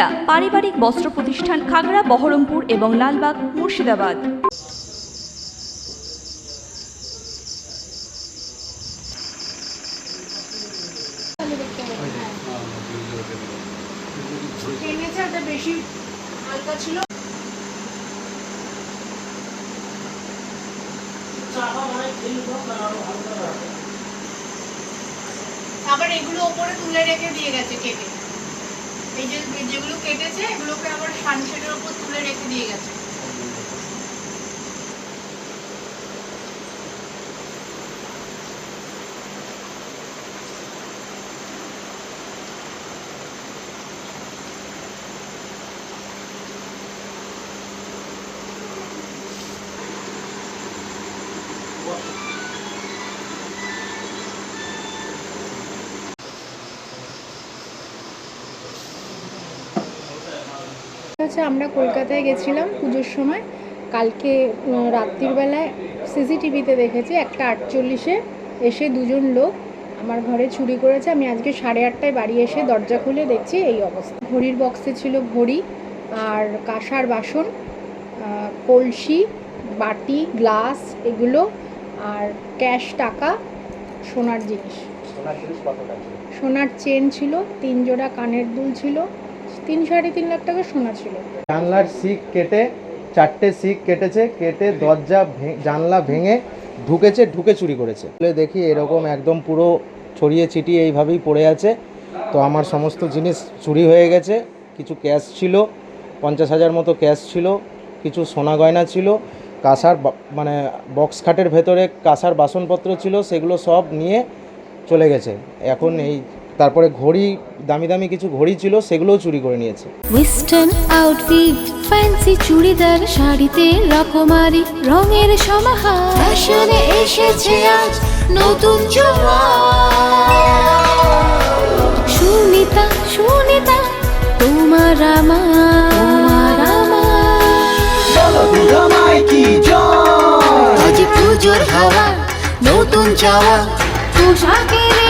সুনিতা পারিবারিক বস্ত্র প্রতিষ্ঠান খাগড়া, বহরমপুর এবং লালবাগ, মুর্শিদাবাদ। আবার এগুলো ওপরে তুলে রেখে দিয়ে গেছে কেটে। এই যে যেগুলো কেটেছে এগুলোকে আবার সানশেডের ওপর তুলে রেখে দিয়ে গেছে। হচ্ছে আমরা কলকাতায় গেছিলাম পুজোর সময়। কালকে উম, রাত্রির বেলায় সিসিটিভিতে দেখেছি একটা আটচল্লিশে এসে দুজন লোক আমার ঘরে চুরি করেছে। আমি আজকে সাড়ে আটটায় বাড়ি এসে দরজা খুলে দেখছি এই অবস্থা। ঘড়ির বক্সে ছিল ঘড়ি আর কাঁসার বাসন কলসি বাটি গ্লাস এগুলো আর ক্যাশ টাকা সোনার জিনিস। সোনার চেন ছিল তিন জোড়া কানের দুল ছিল তিন সাড়ে তিন লাখ টাকা সোনা ছিল। জানলার শিক কেটে, চারটে শিক কেটেছে, কেটে দরজা জানলা ভেঙে ঢুকেছে, ঢুকে চুরি করেছে। দেখি এরকম একদম পুরো ছড়িয়ে ছিটিয়ে এইভাবেই পড়ে আছে। তো আমার সমস্ত জিনিস চুরি হয়ে গেছে। কিছু ক্যাশ ছিল, পঞ্চাশ হাজার মতো ক্যাশ ছিল, কিছু সোনা গয়না ছিল, কাঁসার মানে বক্স খাটের ভেতরে কাঁসার বাসনপত্র ছিল, সেগুলো সব নিয়ে চলে গেছে। এখন এই তারপরে ঘড়ি, দামি দামি কিছু ঘড়ি ছিল, সেগুলোও চুরি করে নিয়েছে। ওয়েস্টার্ন আউটফিট ফ্যান্সি চুড়িদার, শাড়িতে রকমারি, রঙের সমাহার। ফ্যাশনে এসেছে আজ নতুন সুনিতা সুনিতা, তোমার আমার আমার। আজ পুজোর হাওয়া, নতুন চাওয়া, পোশাকের